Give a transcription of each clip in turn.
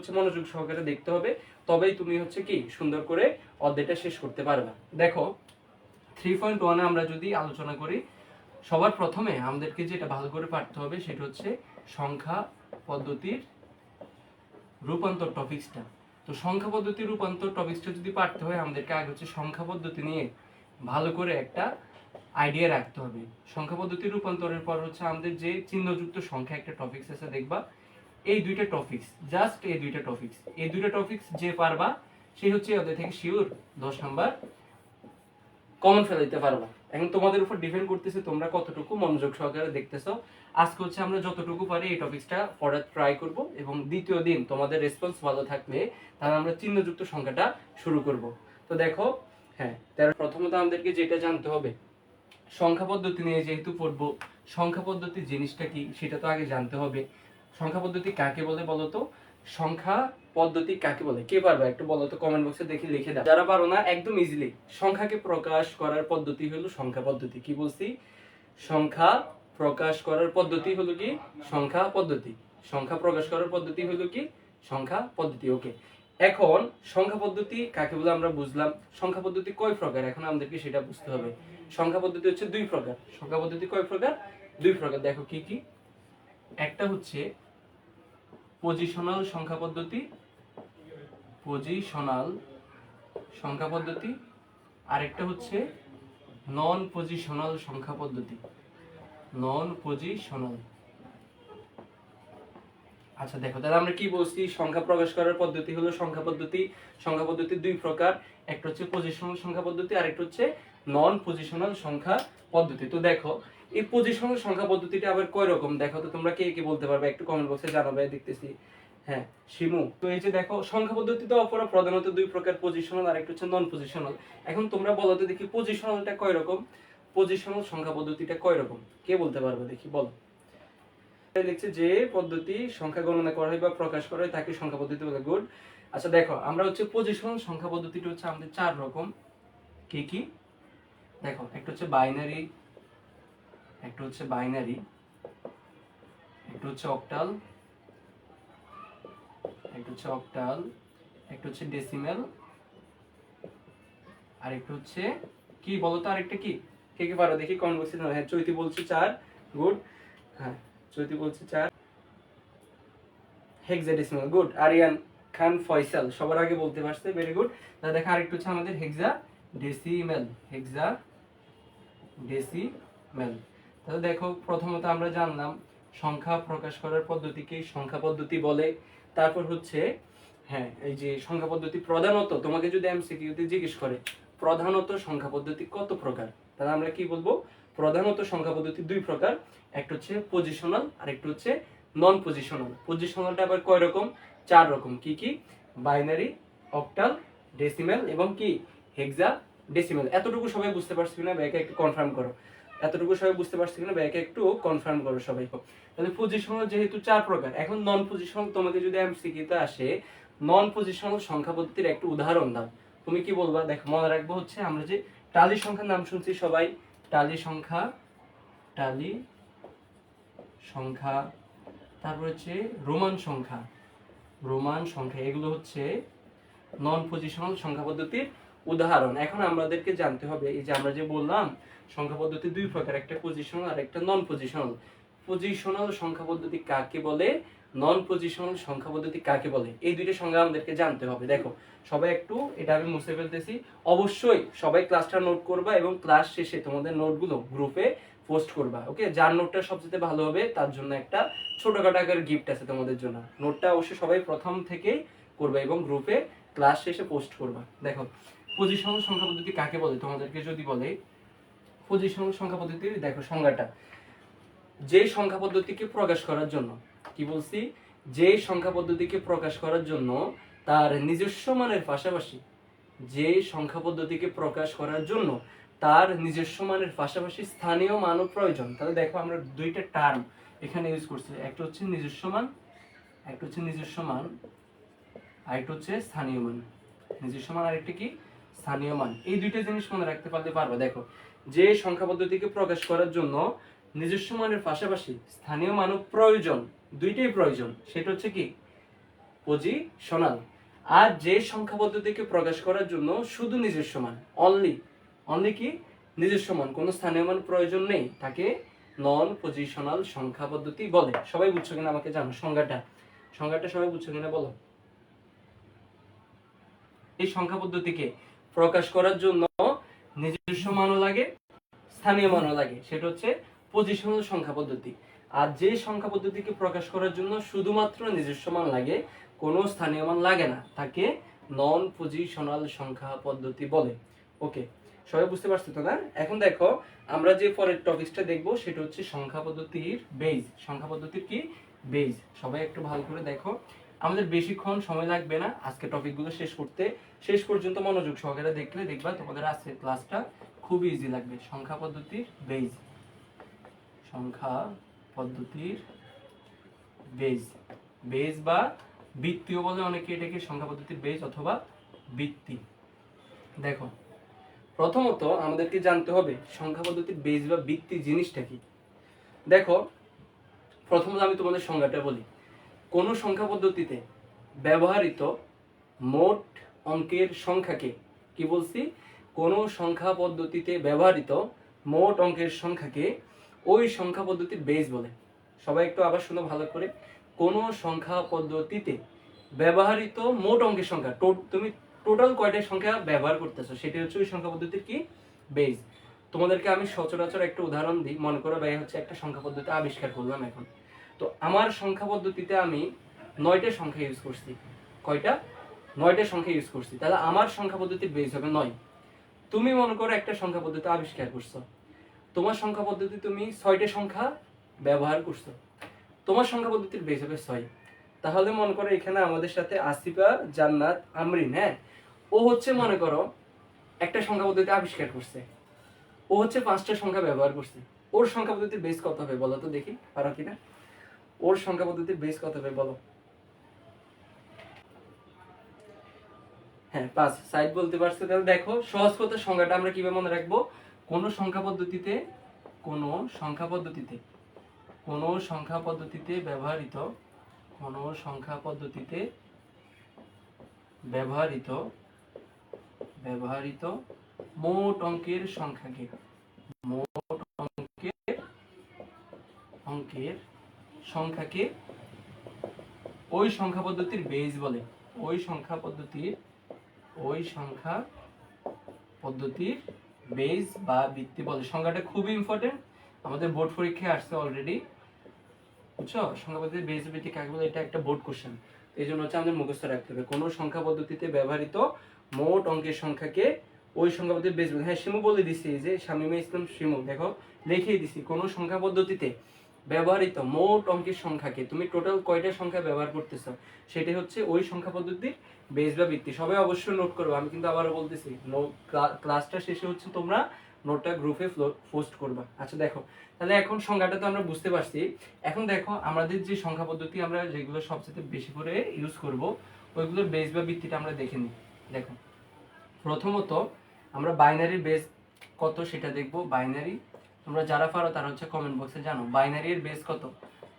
হচ্ছে মনোযোগ সহকারে দেখতে হবে, তবেই তুমি হচ্ছে কি সুন্দর করে অধ্যায়টা শেষ করতে পারবে। দেখো থ্রি পয়েন্ট ওয়ানে আমরা যদি আলোচনা করি, সবার প্রথমে আমাদেরকে যেটা ভালো করে পারতে হবে সেটা হচ্ছে সংখ্যা পদ্ধতির রূপান্তর টপিক্সটা তো সংখ্যা পদ্ধতির রূপান্তর টপিক্সটা যদি পারতে হয়, আমাদেরকে আগে হচ্ছে সংখ্যা পদ্ধতি নিয়ে ভালো করে একটা আইডিয়া রাখতে হবে। সংখ্যা পদ্ধতির রূপান্তরের পর হচ্ছে আমাদের যে চিহ্নযুক্ত সংখ্যা একটা টপিক্স আছে, দেখবা এই দুইটা টপিক্স জাস্ট এই দুইটা টপিক্স এই দুইটা টপিক্স যে পারবা সেই হচ্ছে ওদের থেকে শিওর দশ নাম্বার কমন ফেলাইতে পারবা। এখন তোমাদের উপর ডিপেন্ড করতেছে তোমরা কতটুকু মনোযোগ সহকারে দেখতেছো। আজকে হচ্ছে আমরা যতটুকু পারি এই টপিকসটা পড়ার ট্রাই করব এবং দ্বিতীয় দিন তোমাদের রেসপন্স ভালো থাকলে তাহলে আমরা চিহ্নযুক্ত সংখ্যাটা শুরু করব। তো দেখো হ্যাঁ তার প্রথমত আমাদেরকে যেটা জানতে হবে, সংখ্যা পদ্ধতি নিয়ে যেহেতু পড়ব, সংখ্যা পদ্ধতি জিনিসটা কি সেটা তো আগে জানতে হবে। সংখ্যা পদ্ধতি কাকে বলে বলো তো সংখ্যা পদ্ধতি কাকে বলে? কে পারবে একটু বলো তো? কমেন্ট বক্সে দেখে লিখে দাও। যারা পারো না, একদম ইজিলি সংখ্যাকে প্রকাশ করার পদ্ধতি হলো সংখ্যা পদ্ধতি। কি বলছি? সংখ্যা প্রকাশ করার পদ্ধতি হলো কি? সংখ্যা পদ্ধতি। সংখ্যা প্রকাশ করার পদ্ধতি হলো কি? সংখ্যা পদ্ধতি। ওকে। এখন সংখ্যা পদ্ধতি কাকে বলে আমরা বুঝলাম? সংখ্যা পদ্ধতি কয় প্রকার? এখন আমাদেরকে সেটা বুঝতে হবে। সংখ্যা পদ্ধতি হচ্ছে দুই প্রকার। সংখ্যা পদ্ধতি কয় প্রকার? দুই প্রকার। দেখো কি কি একটা হচ্ছে পজিশনাল সংখ্যা পদ্ধতি পজিশনাল সংখ্যা পদ্ধতি, আরেকটা হচ্ছে নন পজিশনাল সংখ্যা পদ্ধতি নন পজিশনাল আচ্ছা দেখো, তাহলে আমরা কি বলছি? সংখ্যা প্রকাশ করার পদ্ধতি হলো সংখ্যা পদ্ধতি। সংখ্যা পদ্ধতি দুই প্রকার, একটা হচ্ছে পজিশনাল সংখ্যা পদ্ধতি আর একটা হচ্ছে নন পজিশনাল সংখ্যা পদ্ধতি। তো দেখো এই পজিশনাল সংখ্যা পদ্ধতিটা আবার কয় রকম দেখো তো তোমরা কে কে বলতে পারবে? একটু কমেন্ট বক্সে জানাবে দেখতেছি। হ্যাঁ শিমু। তো এই যে দেখো, সংখ্যা পদ্ধতিতে অপরা প্রধানত দুই প্রকার পজিশনাল আর একটা হচ্ছে নন পজিশনাল এখন তোমরা বলো তো দেখি পজিশনালটা কয় রকম পজিশনাল সংখ্যা পদ্ধতিটা কয় রকম কে বলতে পারবে দেখি, বলো। লিখছে যে পদ্ধতি সংখ্যা গণনা করা হয় বা প্রকাশ করা হয়, তাকে সংখ্যা পদ্ধতি বলে গুড আচ্ছা দেখো, আমরা হচ্ছে পজিশনাল সংখ্যা পদ্ধতিটা হচ্ছে আমাদের চার রকম। কি কি? দেখো, একটা হচ্ছে বাইনারি একটা হচ্ছে বাইনারি একটা হচ্ছে অক্টাল একটা হচ্ছে অক্টাল একটা হচ্ছে ডেসিমেল আর একটা হচ্ছে কি বলো তো আরেকটা কি? কে কে পারো দেখি কমেন্ট বক্সে হ্যাঁ চৈতি বলছে চার গুড হ্যাঁ চৈতি বলছে চার। হেক্সাডেসিমাল গুড আরিয়ান খান ফয়সাল, সবার আগে বলতে পারছে ভেরি গুড তাহলে দেখা আরেকটু হচ্ছে আমাদের হেক্সা ডেসিমেল হেক্সা ডেসিমেল তাহলে দেখো, প্রথমত আমরা জানলাম সংখ্যা প্রকাশ করার পদ্ধতিকে সংখ্যা পদ্ধতি বলে। তারপর হচ্ছে হ্যাঁ এই যে সংখ্যা পদ্ধতি প্রধানত, তোমাকে যদি এমসিকিউতে জিজ্ঞেস করে, প্রধানত সংখ্যা পদ্ধতি কত প্রকার? তাহলে আমরা কি বলব? প্রধানত সংখ্যা পদ্ধতি দুই প্রকার, একটা হচ্ছে পজিশনাল আর একটা হচ্ছে নন পজিশনাল পজিশনালটা আবার কয় রকম? চার রকম। কি কি? বাইনারি অক্টাল ডেসিমেল এবং কি? হেক্সা ডেসিমেল এতটুকু সবাই বুঝতে পারছি না ব্যাকে একটু কনফার্ম করো। এতটুকু সবাই বুঝতে পারছি কিনা, ব্যাকে একটু কনফার্ম করো সবাই। তাহলে পজিশনাল যেহেতু চার প্রকার, এখন নন পজিশনাল তোমাকে যদি এমসিকিউতে আসে নন পজিশনাল সংখ্যা পদ্ধতির একটু উদাহরণ দাও। তুমি কি বলবা? দেখো, মনে রাখব হচ্ছে আমরা যে টালি সংখ্যার নাম শুনছি সবাই, টালি সংখ্যা টালি সংখ্যা, তারপর হচ্ছে রোমান সংখ্যা। রোমান সংখ্যা, এগুলো হচ্ছে নন পজিশনাল সংখ্যা পদ্ধতির উদাহরণ। এখন আমাদেরকে জানতে হবে, এই যে আমরা যে বললাম সংখ্যা পদ্ধতি দুই প্রকার, একটা পজিশনাল আর একটা নন পজিশনাল পজিশনাল সংখ্যা পদ্ধতি কাকে বলে? নন পজিশনাল সংখ্যা পদ্ধতি কাকে বলে? এই দুইটা সংজ্ঞা আমাদেরকে জানতে হবে। দেখো, সবাই একটু এটা আমি মুছে ফেলতেছি। অবশ্যই সবাই ক্লাসটা নোট করবা এবং ক্লাস শেষে তোমাদের নোটগুলো গ্রুপে পোস্ট করবা ওকে যার নোটটা সবচেয়ে ভালো হবে, তার জন্য একটা ছোটখাটো আকারের গিফট আছে তোমাদের জন্য। নোটটা অবশ্যই সবাই প্রথম থেকে করবে এবং গ্রুপে ক্লাস শেষে পোস্ট করবা। দেখো পজিশনাল সংখ্যা পদ্ধতি কাকে বলে? তোমাদেরকে যদি বলে পজিশনাল সংখ্যা পদ্ধতির দেখো, সংজ্ঞাটা। যে সংখ্যা পদ্ধতিকে প্রকাশ করার জন্য, কি বলছি? যে সংখ্যা পদ্ধতিকে প্রকাশ করার জন্য তার নিজস্ব মানের পাশাপাশি যে সংখ্যা পদ্ধতিকে প্রকাশ করার জন্য তার নিজস্ব মানের পাশাপাশি স্থানীয় মানও প্রয়োজন। তাহলে দেখো আমরা দুইটা টার্ম এখানে ইউজ করছি। একটা হচ্ছে নিজস্ব মান, একটা হচ্ছে নিজস্ব মান আরেকটা হচ্ছে স্থানীয় মান। নিজস্ব মান আরেকটা কি? স্থানীয় মান। এই দুইটা জিনিস মনে রাখতে পারলে পারবে। দেখো যে সংখ্যা পদ্ধতিকে প্রকাশ করার জন্য নিজস্ব মানের পাশাপাশি স্থানীয় মানব প্রয়োজন, দুইটাই প্রয়োজন, সেটা হচ্ছে কি? পজিশনাল আর যে সংখ্যা পদ্ধতিকে প্রকাশ করার জন্য শুধু নিজস্ব মান অনলি অনলি কি? নিজস্ব মান, কোনো স্থানীয় মান প্রয়োজন নেই, তাকে নন পজিশনাল সংখ্যা পদ্ধতি বলে। সবাই বুঝছ কিনা আমাকে জানো সংজ্ঞাটা? সংজ্ঞাটা সবাই বুঝছ কিনা বলো? এই সংখ্যা পদ্ধতিকে প্রকাশ করার জন্য নিজস্ব মানও লাগে, স্থানীয় মানও লাগে। সেটা হচ্ছে পজিশনাল সংখ্যা পদ্ধতি। আর যে সংখ্যা পদ্ধতিকে প্রকাশ করার জন্য শুধুমাত্র নিজস্ব মান লাগে, কোনো স্থানীয় মান লাগে না। তাকে নন পজিশনাল সংখ্যা পদ্ধতি বলে। ওকে সবাই বুঝতে পারছ তো না? এখন দেখো, আমরা যে পরের টপিকসটা দেখব, সেটা হচ্ছে সংখ্যা পদ্ধতির বেজ সংখ্যা পদ্ধতির কি? বেজ সবাই একটু ভালো করে দেখো। আমাদের বেশিক্ষণ সময় লাগবে না। আজকে টপিকগুলো শেষ করতে। শেষ পর্যন্ত মনোযোগ সহকারে দেখলে দেখবা তোমাদের আজকের ক্লাসটা খুবই ইজি লাগবে। সংখ্যা পদ্ধতির বেজ সংখ্যা পদ্ধতির বেজ বেজ বা বৃত্তীয় বলে অনেকে এটাকে সংখ্যা পদ্ধতির বেজ অথবা বৃত্তি। দেখো, প্রথমত আমাদেরকে জানতে হবে সংখ্যা পদ্ধতির বেজ বা বৃত্তি জিনিসটা কি। দেখো, প্রথমত আমি তোমাদের সংজ্ঞাটা বলি। কোন সংখ্যা পদ্ধতিতে ব্যবহৃত মোট অঙ্কের সংখ্যাকে, কি বলছি? কোন সংখ্যা পদ্ধতিতে ব্যবহৃত মোট অঙ্কের সংখ্যাকে ওই সংখ্যা পদ্ধতির বেজ বলে। সবাই একটু আবার শুনো ভালো করে। কোন সংখ্যা পদ্ধতিতে ব্যবহৃত মোট অঙ্কের সংখ্যা তুমি টোটাল কয়টা সংখ্যা ব্যবহার করতেছো? সেটা হচ্ছে ওই সংখ্যা পদ্ধতির কি? বেজ তোমাদেরকে আমি সচরাচর একটা উদাহরণ দিই। মনে করো ব্যয় হচ্ছে একটা সংখ্যা পদ্ধতি আবিষ্কার করলাম এখন। তো আমার সংখ্যা পদ্ধতিতে আমি নয়টা সংখ্যা ইউজ করছি। কয়টা? নয়টা সংখ্যা ইউজ করছি। তাহলে আমার সংখ্যা পদ্ধতির বেজ হবে নয়। তুমি মনে করো একটা সংখ্যা পদ্ধতি আবিষ্কার করছ। তোমার সংখ্যা পদ্ধতি তুমি ছয়টা সংখ্যা ব্যবহার করছ। তোমার সংখ্যা পদ্ধতির বেজ হবে ছয়। তাহলে মনে করো এখানে আমাদের সাথে আসিফা, জান্নাত, আমরিন হ্যাঁ? ও হচ্ছে মনে করো একটা সংখ্যা পদ্ধতি আবিষ্কার করছে। ও হচ্ছে পাঁচটা সংখ্যা ব্যবহার করছে। ওর সংখ্যা পদ্ধতির বেস কত হবে বলো তো দেখি, পারো কিনা? ওর সংখ্যা পদ্ধতির বেস কত হবে বলো? হ্যাঁ পাঁচ। সাইড বলতে পারছ, তাহলে দেখো, সহজ কথা, সংখ্যাটা আমরা কীভাবে মনে রাখব? কোন সংখ্যা পদ্ধতিতে, কোন সংখ্যা পদ্ধতিতে, কোন সংখ্যা পদ্ধতিতে ব্যবহৃত, কোন সংখ্যা পদ্ধতিতে ব্যবহৃত ব্যবহৃত মোট অঙ্কের সংখ্যাকে, মোট অঙ্কের অঙ্কের সংখ্যাকে ওই সংখ্যা পদ্ধতির বেজ বলে। ওই সংখ্যা পদ্ধতির, ওই সংখ্যা পদ্ধতির বেজ বা ভিত্তি বলে। সংখ্যাটা খুবই ইম্পর্টেন্ট আমাদের বোর্ড পরীক্ষায় আসছে অলরেডি বুঝছ? সংখ্যা পদ্ধতির বেজ ভিত্তি কাকে বলে? এটা একটা বোর্ড কোশ্চেন এই জন্য হচ্ছে আমাদের মুখস্থ রাখতে হবে। কোনো সংখ্যা পদ্ধতিতে ব্যবহৃত মোট অঙ্কের সংখ্যাকে ওই সংখ্যা পদ্ধতির বেজ হ্যাঁ শিমু বলে দিছি যে, শামিমা ইসলাম শিমু, দেখো লিখিয়ে দিছি। কোনো সংখ্যা পদ্ধতিতে ব্যবহৃত মোট অঙ্কের সংখ্যাকে তুমি টোটাল কয়টা সংখ্যা ব্যবহার করতেছো? সেটি হচ্ছে ওই সংখ্যা পদ্ধতির বেজ বা ভিত্তি। সবাই অবশ্যই নোট করব আমি কিন্তু আবারও বলতেছি ক্লাসটা শেষে হচ্ছে তোমরা নোটটা গ্রুপে পোস্ট করবা। আচ্ছা দেখো, তাহলে এখন সংখ্যাটা তো আমরা বুঝতে পারছি। এখন দেখো, আমাদের যে সংখ্যা পদ্ধতি আমরা যেগুলো সবচেয়ে বেশি করে ইউজ করব, ওইগুলোর বেজ বা ভিত্তিটা আমরা দেখে নিই। দেখো, প্রথমত আমরা বাইনারির বেজ কত সেটা দেখব। বাইনারি তোমরা যারা পারো তারা হচ্ছে কমেন্ট বক্সে জানো। বাইনারির বেজ কত?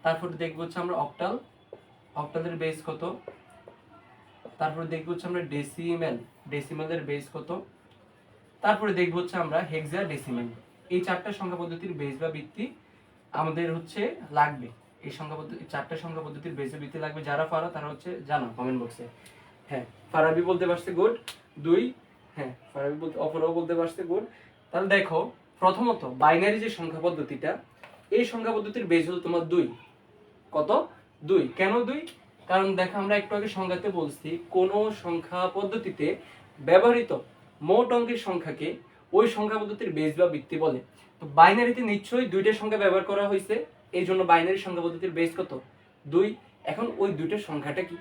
তারপর দেখব হচ্ছে আমরা অক্টাল অক্টালের বেস কত? তারপরে দেখব হচ্ছে আমরা ডেসিমেল ডেসিমেলের বেস কত? তারপরে দেখব হচ্ছে আমরা হেক্সা ডেসিমেল এই চারটা সংখ্যা পদ্ধতির বেস বা ভিত্তি আমাদের হচ্ছে লাগবে। এই সংখ্যা পদ্ধতি চারটা সংখ্যা পদ্ধতির বেজ বা ভিত্তি লাগবে। যারা পারো তারা হচ্ছে জানো কমেন্ট বক্সে হ্যাঁ ফারাবি বলতে পারছে গুড দুই হ্যাঁ ফারাবি বলতে অপরাও বলতে পারছে গুড তাহলে দেখো প্রথমত বাইনারি যে সংখ্যা পদ্ধতিটা, এই সংখ্যা পদ্ধতির বেজ হলো তোমার দুই। কত? দুই। কেন দুই? কারণ দেখো আমরা একটু আগে সংজ্ঞাতে বলছি, কোন সংখ্যা পদ্ধতিতে ব্যবহৃত মোট অঙ্কের সংখ্যাকে ওই সংখ্যা পদ্ধতির বেজ বা ভিত্তি বলে। তো বাইনারিতে নিশ্চয়ই দুইটা সংখ্যা ব্যবহার করা হয়েছে এই জন্য বাইনারি সংখ্যা পদ্ধতির বেজ কত? দুই। এখন ওই দুইটা সংখ্যাটা কি?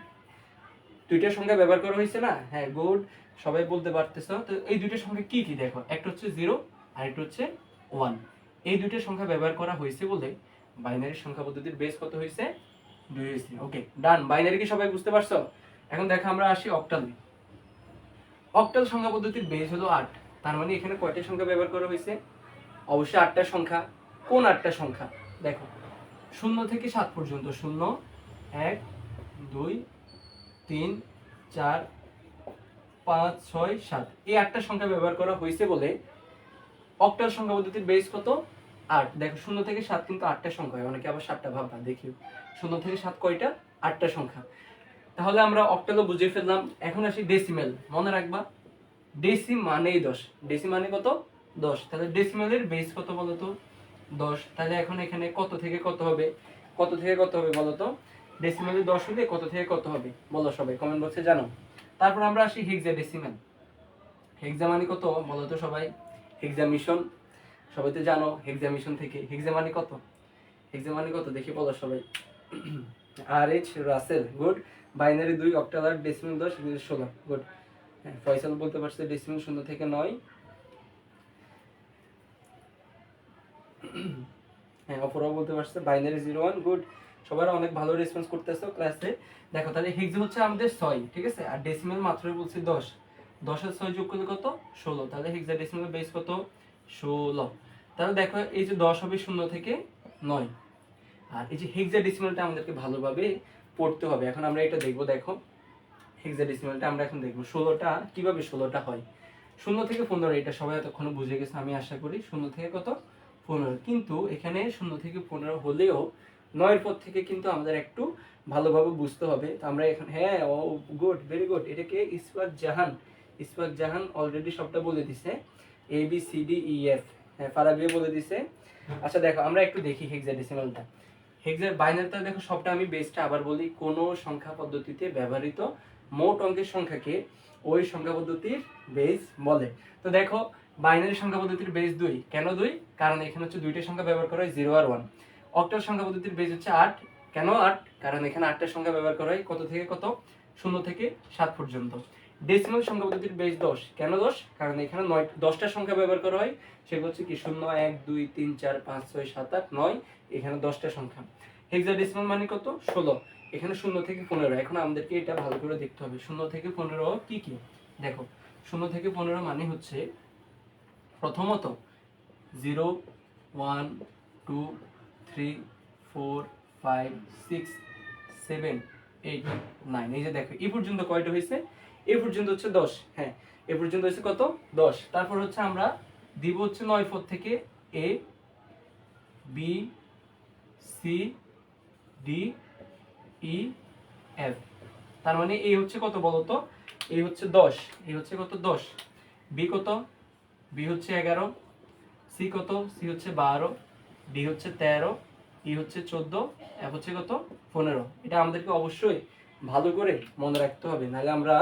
দুইটা সংখ্যা ব্যবহার করা হয়েছে না? হ্যাঁ গুড সবাই বলতে পারতেছো। তো এই দুইটা সংখ্যা কি কি? দেখো, একটা হচ্ছে জিরো আর একটা হচ্ছে ওয়ান এই দুইটা সংখ্যা ব্যবহার করা হয়েছে বলে বাইনারি সংখ্যা পদ্ধতির বেস কত হয়েছে? দুই হয়েছে। ওকে ডান বাইনারি কি সবাই বুঝতে পারছ? এখন দেখো আমরা আসি অক্টাল অক্টাল সংখ্যা পদ্ধতির বেস হলো আট। তার মানে এখানে কয়টা সংখ্যা ব্যবহার করা হয়েছে? অবশ্যই আটটা সংখ্যা। কোন আটটা সংখ্যা? দেখো, শূন্য থেকে সাত পর্যন্ত, শূন্য, এক, দুই, তিন, চার, পাঁচ, ছয়, সাত। এই আটটা সংখ্যা ব্যবহার করা হয়েছে বলে অক্টাল সংখ্যা পদ্ধতির বেস কত? আট। দেখো, শূন্য থেকে সাত কিন্তু আটটা সংখ্যা হয়, অনেকে আবার সাতটা ভাববা দেখি শূন্য থেকে সাত কয়টা? আটটা সংখ্যা। তাহলে আমরা অক্টালও বুঝে ফেললাম। এখন আসি ডেসিমেল মনে রাখবা ডেসি মানেই দশ। ডেসি মানে কত? দশ। তাহলে ডেসিমেলের বেস কত বলতো দশ। তাহলে এখন এখানে কত থেকে কত হবে? কত থেকে কত হবে বলো তো? ডেসিমেলে দশ হলে কত থেকে কত হবে? বলো সবাই কমেন্ট বক্সে জানো তারপর আমরা আসি হেক্সা ডেসিমেল হেক্সা মানে কত? বলো তো সবাই। হেক্সা মিশন সবাই তো জানো হেক্সা মিশন থেকে। হেক্সা মানে কত? হেক্সা মানে কত? দেখি বলো সবাই। আর এইচ রাসেল গুড বাইনারি দুই অক্টাল আট ডেসিমেল দশ ষোলো গুড হ্যাঁ ফয়সাল বলতে পারছে ডেসিমেল শূন্য থেকে নয়। হ্যাঁ অপরাও বলতে পারছে বাইনারি জিরো ওয়ান গুড সবার অনেক ভালো রেসপন্স করতেছো ক্লাসে দেখো, তাহলে হেক্সা হচ্ছে আমাদের ছয়, ঠিক আছে? আর ডেসিমেল মাত্রই বলছি দশ। দশের ছয় যোগ করলে কত? ষোলো। তাহলে হেক্সা ডেসিমেল বেস কত? ষোলো। তাহলে দেখো, এই যে দশ হবে শূন্য থেকে নয়। আর এই যে হেক্সা ডেসিমেলটা আমাদেরকে ভালোভাবে পড়তে হবে। এখন আমরা এটা দেখব, দেখো। হেক্সা ডেসিমেলটা আমরা এখন দেখব। ষোলোটা, কীভাবে ষোলোটা হয়? শূন্য থেকে পনেরো, এটা সবাই এতক্ষণ বুঝে গেছে, আমি আশা করি। শূন্য থেকে কত? পনেরো। কিন্তু এখানে শূন্য থেকে পনেরো হলেও নয়ের পর থেকে কিন্তু আমাদের একটু ভালোভাবে বুঝতে হবে। তো আমরা এখন হ্যাঁ ও গুড ভেরি গুড এটাকে ইসফাক জাহান ইসফাক জাহান অলরেডি সবটা বলে দিছে A B C D E F হ্যাঁ ফারাবিও বলে দিছে। আচ্ছা দেখো, আমরা একটু দেখি হেক্সাডেসিমালটা হেক্সার বাইনারিটা দেখো, সবটা আমি বেসটা আবার বলি। কোন সংখ্যা পদ্ধতিতে ব্যবহৃত মোট অঙ্কের সংখ্যাকে ওই সংখ্যা পদ্ধতির বেস বলে। তো দেখো বাইনারি সংখ্যা পদ্ধতির বেস দুই। কেন দুই? কারণ এখানে হচ্ছে দুইটা সংখ্যা ব্যবহার করা হয় জিরো আর ওয়ান অক্টাল সংখ্যা পদ্ধতির বেস হচ্ছে আট। কেন আট? কারণ এখানে আটটা সংখ্যা ব্যবহার করা হয়, কত থেকে কত? শূন্য থেকে সাত পর্যন্ত। ডেসিমাল সংখ্যা পদ্ধতির বেস দশ। কেন দশ? কারণ এখানে নয়, দশটা সংখ্যা ব্যবহার করা হয়। সেগুলো হচ্ছে কি, শূন্য, এক, দুই, তিন, চার, পাঁচ, ছয়, সাত, আট, নয়, এখানে দশটা সংখ্যা। হেক্সা ডেসিমাল মানে কত? ষোলো। এখানে শূন্য থেকে পনেরো। এখন আমাদেরকে এটা ভালো করে দেখতে হবে। শূন্য থেকে পনেরো কি কি? দেখো, শূন্য থেকে পনেরো মানে হচ্ছে প্রথমত zero, one, two, three, four, five, six, seven, eight, nine. এই যে দেখো, এই পর্যন্ত কয়টা হয়েছে? এই পর্যন্ত হচ্ছে দশ হ্যাঁ এ পর্যন্ত হচ্ছে কত? দশ। তারপর হচ্ছে আমরা দিব হচ্ছে নয় পদ থেকে A, B, C, D, E, F. তার মানে এই হচ্ছে কত বলতো এই হচ্ছে দশ এই হচ্ছে কত? দশ। বি কত? বি হচ্ছে এগারো। সি কত? সি হচ্ছে বারো। ডি হচ্ছে তেরো। ই হচ্ছে চোদ্দ। এফ হচ্ছে কত? পনেরো। এটা আমাদেরকে অবশ্যই ভালো করে মনে রাখতে হবে। নাহলে আমরা